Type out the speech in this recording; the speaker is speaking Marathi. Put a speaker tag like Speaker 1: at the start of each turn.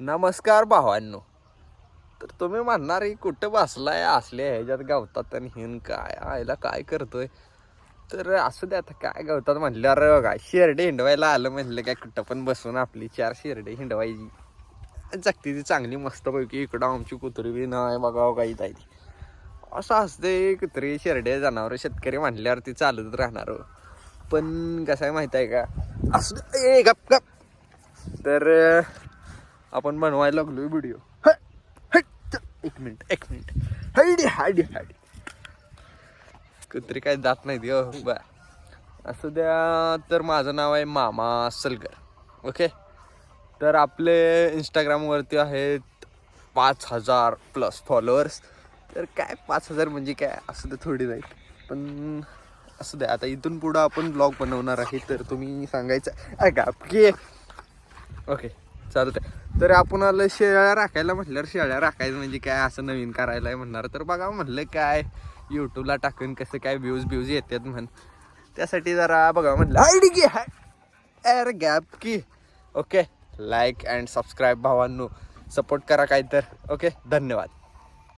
Speaker 1: नमस्कार भावांनो. तर तुम्ही म्हणणार ही कुठं बसलाय असले ह्याच्यात गावतात आणि हिन काय आयला काय करतोय? तर असू दे आता काय गावतात म्हटल्यावर काय शेरडे हिंडवायला आलं म्हटलं काय कुठं पण बसून आपली चार शेरडे हिंडवायची. जगती ती चांगली मस्तपैकी इकडं आमची कुत्री बी नाही बघावं काही ती. असं असते कुत्री शेरडे जनावर शेतकरी म्हणल्यावर ती चालत राहणार हो. पण कसं आहे माहीत आहे का? असू दे ए, गप गप. तर आपण बनवायला लागलोय व्हिडिओ एक मिनिट. एक मिनिट. Heidi Heidi Heidi. कुत्री काय जात नाही हो बर असू द्या तर माझं नाव आहे मामा सलगर. ओके? तर आपले इंस्टाग्रामवरती आहेत पाच हजार प्लस फॉलोअर्स तर काय पाच हजार म्हणजे काय? असं तर थोडी नाही. पण असू द्या आता इथून पुढं आपण ब्लॉग बनवणार आहे तर तुम्ही सांगायचं ओके. चालतंय. तर आपण आलं शेळ्या राखायला म्हटल्यावर शेळ्या राखायचं म्हणजे काय? असं नवीन करायला आहे म्हणणार. तर बघा म्हणलं काय? यूट्यूबला टाकून कसं काय व्ह्यूज ब्यूज येतात म्हण. त्यासाठी जरा बघा म्हणलं. आयडी की हाय गॅप की ओके लाईक अँड सबस्क्राईब भावांनो. सपोर्ट करा काय तर ओके धन्यवाद.